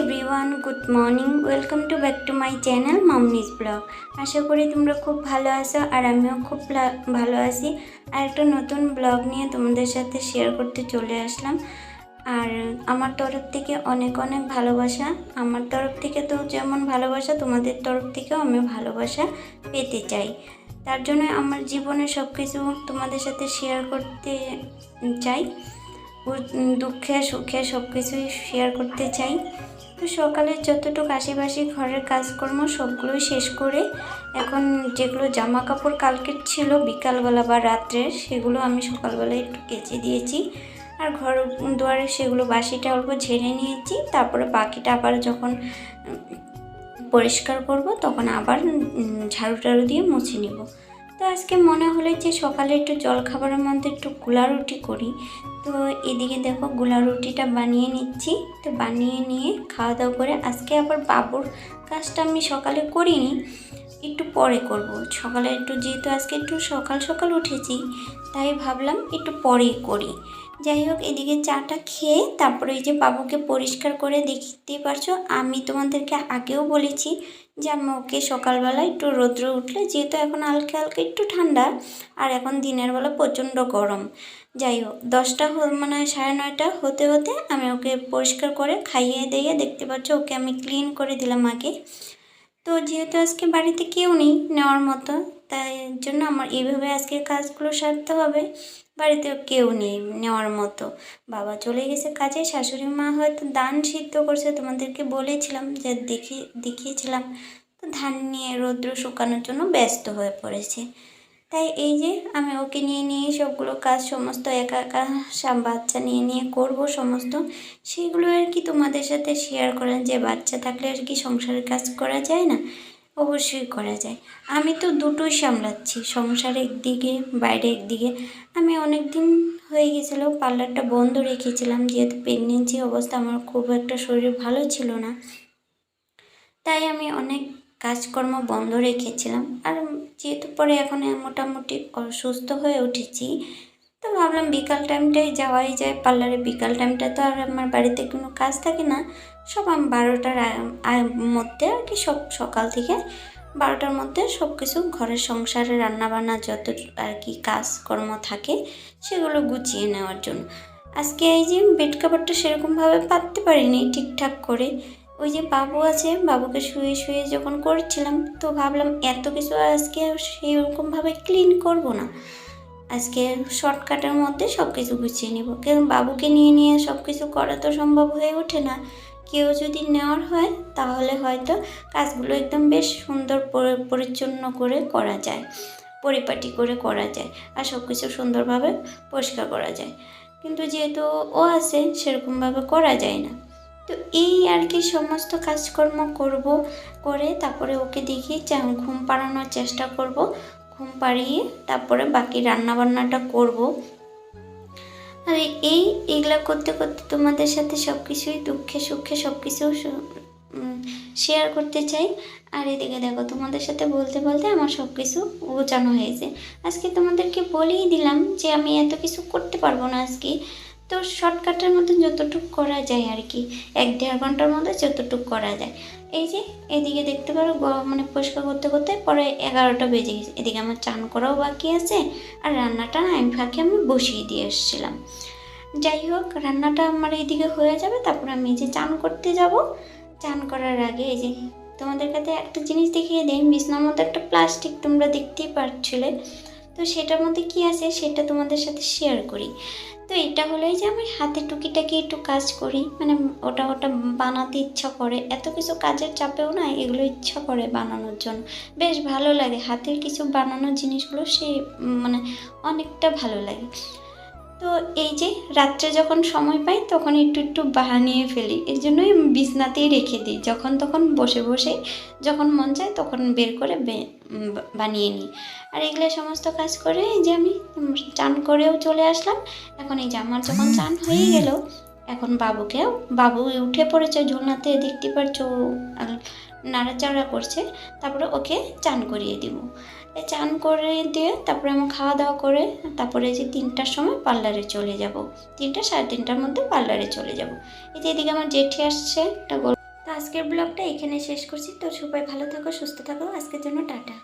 Everyone good morning welcome to back to my channel Mamoni's blog আশা করি তোমরা খুব ভালো আছো আর আমিও খুব ভালো আছি। আর একটা নতুন ব্লগ নিয়ে তোমাদের সাথে শেয়ার করতে চলে আসলাম। আর আমার তরফ থেকে অনেক অনেক ভালোবাসা। আমার তরফ থেকে তো যেমন ভালোবাসা, তোমাদের তরফ থেকেও আমি ভালোবাসা পেতে চাই। তার জন্য আমার জীবনে সব কিছু তোমাদের সাথে শেয়ার করতে চাই। দুঃখে সুখে সব কিছুই শেয়ার করতে চাই। তো সকালে যতটুকু আশেপাশে ঘরের কাজকর্ম সবগুলোই শেষ করে এখন যেগুলো জামা কাপড় কালকের ছিল বিকালবেলা বা রাত্রে সেগুলো আমি সকালবেলা একটু কেচে দিয়েছি। আর ঘর দুয়ারে সেগুলো বাসিটা অল্প ঝেড়ে নিয়েছি, তারপরে বাকিটা আবার যখন পরিষ্কার করব তখন আবার ঝাড়ু টাড়ু দিয়ে মুছে নিব। তো আজকে মনে হলো যে সকালে একটু জল খাবারের মধ্যে একটু গুলা রুটি করি। তো এদিকে দেখো গুলা রুটিটা বানিয়ে নিচ্ছি। তো বানিয়ে নিয়ে খাওয়া দাওয়া করে আজকে আবার বাবুর কাজটা আমি সকালে করিনি, একটু পরে করব। সকালে একটু যেহেতু আজকে একটু সকাল সকাল উঠেছি, তাই ভাবলাম একটু পরেই করি। যাই হোক, এদিকে চাটা খেয়ে তারপরে এই যে বাবুকে পরিষ্কার করে দেখতেই পারছ, আমি তোমাদেরকে আগেও বলেছি যে আমি ওকে সকালবেলা একটু রৌদ্র উঠলে, যেহেতু এখন হালকা হালকা একটু ঠান্ডা, আর এখন দিনের বেলা প্রচণ্ড গরম। যাই হোক, দশটা মানে সাড়ে নয়টা হতে হতে আমি ওকে পরিষ্কার করে খাইয়ে দিয়ে দেখতে পাচ্ছ ওকে আমি ক্লিন করে দিলাম আগে। তো যেহেতু আজকে বাড়িতে কেউ নেই নেওয়ার মতো তাই জন্য আমার এইভাবে আজকে কাজগুলো সারতে হবে। বাড়িতে কেউ নেই নেওয়ার মতো। বাবা চলে গেছে কাজে, শাশুড়ি মা হয়তো ধান সিদ্ধ করছে, তোমাদেরকে বলেছিলাম যে দেখি, দেখিয়েছিলাম। তো ধান নিয়ে রৌদ্র শুকানোর জন্য ব্যস্ত হয়ে পড়েছে। তাই এই যে আমি ওকে নিয়ে নিয়ে সবগুলো কাজ সমস্ত একা একা বাচ্চা নিয়ে নিয়ে করব সমস্ত। সেগুলো আর কি তোমাদের সাথে শেয়ার করেন যে বাচ্চা থাকলে আর কি সংসারের কাজ করা যায় না? অবশ্যই করা যায়। আমি তো দুটোই সামলাচ্ছি সংসার একদিকে বাইরে একদিকে আমি অনেক দিন হয়ে গেছিল, পার্লারটা বন্ধ রেখেছিলাম, যেহেতু প্রেগনেন্সি অবস্থা আমার খুব একটা শরীর ভালো ছিল না। তাই আমি অনেক কাজকর্ম বন্ধ রেখেছিলাম। আর যেহেতু পরে এখন মোটামুটি অসুস্থ হয়ে উঠেছি, তো ভাবলাম বিকাল টাইমটাই যাওয়াই যায়। পার্লারে বিকাল টাইমটা তো আর আমার বাড়িতে কোনো কাজ থাকে না। সব আমি, বারোটার মধ্যে আর কি সব সকাল থেকে বারোটার মধ্যে সব কিছু ঘরের সংসারে রান্নাবান্না যত আর কি কাজকর্ম থাকে সেগুলো গুছিয়ে নেওয়ার জন্য। আজকে এই যে বেড কাভারটা সেরকমভাবে পাততে পারিনি ঠিকঠাক করে। ওই যে বাবু আছে, বাবুকে শুয়ে শুয়ে যখন করছিলাম তো ভাবলাম এত কিছু আজকে সেরকমভাবে ক্লিন করব না। আজকে শর্টকাটের মধ্যে সব কিছু গুছিয়ে নিব। কারণ বাবুকে নিয়ে নিয়ে সব কিছু করা তো সম্ভব হয়ে ওঠে না। কেউ যদি নেওয়ার হয়, তাহলে হয়তো কাজগুলো একদম বেশ সুন্দর পরিচ্ছন্ন করে করা যায়, পরিপাটি করে করা যায় আর সব কিছু সুন্দরভাবে পরিষ্কার করা যায়। কিন্তু যেহেতু ও আছে, সেরকমভাবে করা যায় না। তো এই আর কি সমস্ত কাজকর্ম করব করে তারপরে ওকে দেখিয়ে চা- ঘুম পাড়ানোর চেষ্টা করব। ঘুম পাড়িয়ে তারপরে বাকি রান্নাবান্নাটা করব। আর এই এগুলা করতে করতে তোমাদের সাথে সব কিছুই দুঃখে সুখে সব কিছু শেয়ার করতে চাই। আর এদিকে দেখো, তোমাদের সাথে বলতে বলতে আমার সব কিছু গোছানো হয়েছে। আজকে তোমাদেরকে বলেই দিলাম যে আমি এত কিছু করতে পারব না আজকে। তো শর্টকাটের মধ্যে যতটুকু করা যায় আর কি, এক দেড় ঘণ্টার মধ্যে যতটুকু করা যায়। এই যে, এদিকে দেখতে পারো মানে পরিষ্কার করতে করতে পরে এগারোটা বেজে গেছে। এদিকে আমার চান করাও বাকি আছে আর রান্নাটা না আমি ফাঁকে আমি বসিয়ে দিয়ে এসেছিলাম। যাই হোক, রান্নাটা আমার এইদিকে হয়ে যাবে, তারপর আমি এই যে চান করতে যাব। চান করার আগে এই যে, তোমাদের কাছে একটা জিনিস দেখিয়ে দিই, বিছনার মধ্যে একটা প্লাস্টিক তোমরা দেখতেই পারছিলে। তো সেটার মধ্যে কি আছে সেটা তোমাদের সাথে শেয়ার করি। তো এটা হলো যে আমি হাতে টুকিটাকি একটু কাজ করি মানে ওটা ওটা বানাতে ইচ্ছা করে। এত কিছু কাজের চাপেও না এগুলো ইচ্ছা করে বানানোর জন্য। বেশ ভালো লাগে হাতের কিছু বানানোর জিনিসগুলো সে মানে অনেকটা ভালো লাগে। তো এই যে রাত্রে যখন সময় পাই, তখন একটু একটু বানিয়ে ফেলি। এর জন্যই বিছনাতেই রেখে দিই। যখন তখন বসে বসে যখন মন চায় তখন বের করে বানিয়ে নিই। আর এগুলো সমস্ত কাজ করে এই যে আমি চান করেও চলে আসলাম। এখন এই যে আমার যখন চান হয়ে গেল, এখন বাবুকেও, বাবু উঠে পড়েছে ঝোলনাতে, দেখতে পারছ নাড়াচাড়া করছে, তারপরে ওকে চান করিয়ে দিব। চান করে দিয়ে তারপরে আমি খাওয়া দাওয়া করে তারপরে যে তিনটার সময় পার্লারে চলে যাব। তিনটা, সাড়ে তিনটার মধ্যে পার্লারে চলে যাব। এই যে এদিকে আমার জেঠি আসছে, একটা গল্প। তো আজকের ব্লগটা এখানে শেষ করছি। তো সবাই ভালো থাকো, সুস্থ থাকো। আজকের জন্য টাটা।